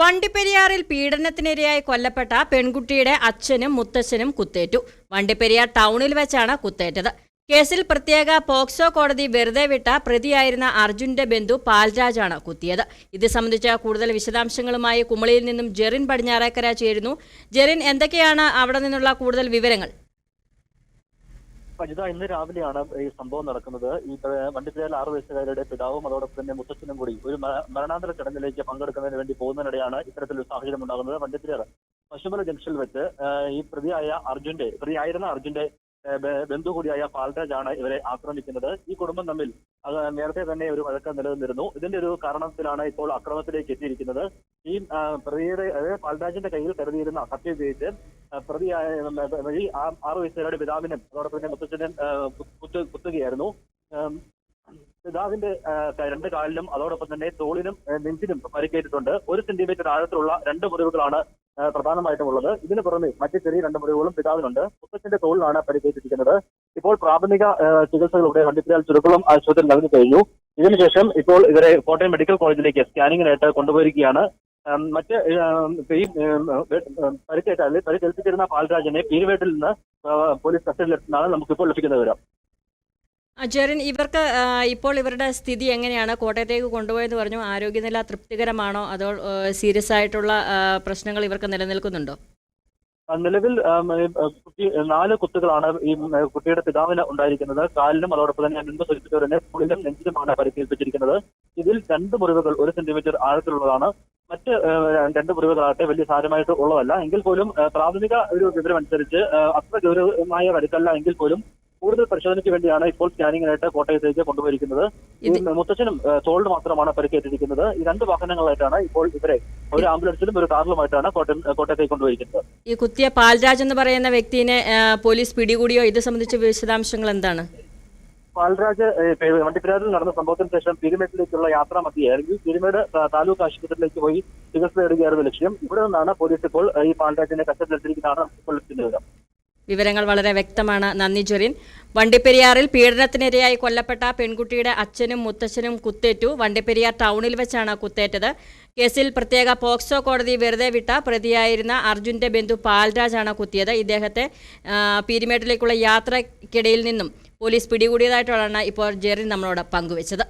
വണ്ടിപ്പെരിയാറിൽ പീഡനത്തിനിരയായി കൊല്ലപ്പെട്ട പെൺകുട്ടിയുടെ അച്ഛനും മുത്തച്ഛനും കുത്തേറ്റു. വണ്ടിപ്പെരിയാർ ടൗണിൽ വെച്ചാണ് കുത്തേറ്റത്. കേസിൽ പ്രത്യേക പോക്സോ കോടതി വെറുതെ വിട്ട പ്രതിയായിരുന്ന അർജുന്റെ ബന്ധു പാൽരാജാണ് കുത്തിയത്. ഇത് സംബന്ധിച്ച കൂടുതൽ വിശദാംശങ്ങളുമായി കുമളിയിൽ നിന്നും ജെറിൻ പടിഞ്ഞാറേക്കര ചേരുന്നു. ജെറിൻ എന്തൊക്കെയാണ് അവിടെ നിന്നുള്ള കൂടുതൽ വിവരങ്ങൾ? അജിത ഇന്ന് രാവിലെയാണ് ഈ സംഭവം നടക്കുന്നത്. ഈ വണ്ടിപ്പെരിയാർ ആറു വയസ്സുകാരുടെ പിതാവും അതോടൊപ്പം തന്നെ മുത്തച്ഛനും കൂടി ഒരു മരണാന്തര ചടങ്ങിലേക്ക് പങ്കെടുക്കുന്നതിന് വേണ്ടി പോകുന്നതിനിടെയാണ് ഇത്തരത്തിലൊരു സാഹചര്യം ഉണ്ടാകുന്നത്. വണ്ടിപ്പെരിയാർ പശുമല ജംഗ്ഷനിൽ വെച്ച് ഈ പ്രതിയായ അർജുന്റെ പ്രതിയായിരുന്ന അർജുന്റെ ബന്ധു കൂടിയായ പാൽരാജ് ആണ് ഇവരെ ആക്രമിക്കുന്നത്. ഈ കുടുംബം തമ്മിൽ നേരത്തെ തന്നെ ഒരു വഴക്കം നിലനിന്നിരുന്നു. ഇതിന്റെ ഒരു കാരണത്തിലാണ് ഇപ്പോൾ അക്രമത്തിലേക്ക് എത്തിയിരിക്കുന്നത്. ഈ പ്രതിയുടെ പാൽരാജിന്റെ കയ്യിൽ കരുതിയിരുന്ന കത്തി ഉപയോഗിച്ച് പ്രതിയായ വഴി ആറു വയസ്സുകാരുടെ പിതാവിനും അതോടൊപ്പം തന്നെ മുത്തച്ഛനും കുത്തു കുത്തുകയായിരുന്നു. പിതാവിന്റെ രണ്ട് കാലിലും അതോടൊപ്പം തന്നെ തോളിനും നെഞ്ചിനും പരിക്കേറ്റിട്ടുണ്ട്. ഒരു സെന്റിമീറ്റർ ആഴത്തിലുള്ള രണ്ട് മുറിവുകളാണ് പ്രധാനമായിട്ടും ഉള്ളത്. ഇതിന് പുറമെ മറ്റ് ചെറിയ രണ്ട് മുറിവുകളും പിതാവിനുണ്ട്. മുത്തച്ഛന്റെ തോളിലാണ് പരിക്കേറ്റിരിക്കുന്നത്. ഇപ്പോൾ പ്രാഥമിക ചികിത്സകളുടെ വണ്ടിപ്പെരിയാൽ ചുരുക്കുളം ആശുപത്രി നൽകി കഴിഞ്ഞു. ഇതിനുശേഷം ഇപ്പോൾ ഇവരെ കോട്ടയം മെഡിക്കൽ കോളേജിലേക്ക് സ്കാനിങ്ങിനായിട്ട് കൊണ്ടുപോയിരിക്കുകയാണ്. മറ്റ് ഈ പരിക്കേറ്റ അല്ലെങ്കിൽ പരിക്കേൽപ്പിച്ചിരുന്ന പാൽരാജനെ പീരുവേട്ടിൽ നിന്ന് പോലീസ് കസ്റ്റഡിയിലെത്തുന്നതാണ് നമുക്കിപ്പോൾ ലഭിക്കുന്ന വിവരം. ജെറിൻ ഇവർക്ക് ഇപ്പോൾ ഇവരുടെ സ്ഥിതി എങ്ങനെയാണ്? കോട്ടയത്തേക്ക് കൊണ്ടുപോയെന്ന് പറഞ്ഞു ആരോഗ്യനില തൃപ്തികരമാണോ? അതോ സീരിയസ് ആയിട്ടുള്ള പ്രശ്നങ്ങൾ ഇവർക്ക് നിലനിൽക്കുന്നുണ്ടോ? നിലവിൽ കുട്ടി നാല് കുത്തുകളാണ് ഈ കുട്ടിയുടെ പിതാവിന് ഉണ്ടായിരിക്കുന്നത്. കാലിനും അതോടൊപ്പം തന്നെ മുൻപ് സൂചിപ്പിച്ചവരെ സ്കൂളിലും നെഞ്ചിലുമാണ് പരിക്കേൽപ്പിച്ചിരിക്കുന്നത്. ഇതിൽ രണ്ട് മുറിവുകൾ ഒരു സെന്റിമീറ്റർ ആഴത്തിലുള്ളതാണ്. മറ്റ് രണ്ട് പ്രതികളാകട്ടെ വലിയ സാരമായിട്ട് ഉള്ളതല്ല. എങ്കിൽ പോലും പ്രാഥമിക ഒരു വിവരം അനുസരിച്ച് അത്ര ഗൗരവമായ വരുത്തല്ല എങ്കിൽ പോലും കൂടുതൽ പരിശോധനയ്ക്ക് വേണ്ടിയാണ് ഇപ്പോൾ സ്കാനിങ്ങിനായിട്ട് കോട്ടയത്തേക്ക് കൊണ്ടുപോയിരിക്കുന്നത്. മുത്തച്ഛനും തോളിന് മാത്രമാണ് പരിക്കേറ്റിരിക്കുന്നത്. ഈ രണ്ട് വാഹനങ്ങളായിട്ടാണ് ഇപ്പോൾ ഇവരെ ഒരു ആംബുലൻസിലും ഒരു കാറിലുമായിട്ടാണ് കോട്ടയം കോട്ടയത്തേക്ക് കൊണ്ടുപോയിരിക്കുന്നത്. ഈ കുത്തിയ പാൽരാജ് എന്ന് പറയുന്ന വ്യക്തിനെ പോലീസ് പിടികൂടിയോ? ഇത് സംബന്ധിച്ച വിശദാംശങ്ങൾ എന്താണ്? പാൽരാജ് ഏഹ്, വണ്ടിപ്പെരിയാറിൽ നടന്ന സംഭവത്തിന് ശേഷം പീരുമേട്ടിലേക്കുള്ള യാത്രാ മതിയായിരുന്നു പീരുമേട് താലൂക്ക് ആശുപത്രിയിലേക്ക് പോയി ചികിത്സ തേടുകയായിരുന്നു ലക്ഷ്യം. ഇവിടെ നിന്നാണ് പോലീസ് ഇപ്പോൾ ഈ പാൽരാജിനെ കസ്റ്റഡിയിലെത്തിയിരിക്കുന്നതാണ് ഇപ്പോൾ വിവരം. വിവരങ്ങൾ വളരെ വ്യക്തമാണ്. നന്ദി ജെറിൻ. വണ്ടിപ്പെരിയാറിൽ പീഡനത്തിനിരയായി കൊല്ലപ്പെട്ട പെൺകുട്ടിയുടെ അച്ഛനും മുത്തച്ഛനും കുത്തേറ്റു. വണ്ടിപ്പെരിയാർ ടൗണിൽ വെച്ചാണ് കുത്തേറ്റത്. കേസിൽ പ്രത്യേക പോക്സോ കോടതി വെറുതെ വിട്ട പ്രതിയായിരുന്ന അർജുന്റെ ബന്ധു പാൽരാജാണ് കുത്തിയത്. ഇദ്ദേഹത്തെ പീരിമേട്ടിലേക്കുള്ള യാത്രക്കിടയിൽ നിന്നും പോലീസ് പിടികൂടിയതായിട്ടാണ് ഇപ്പോൾ ജെറിൻ നമ്മളോട് പങ്കുവച്ചത്.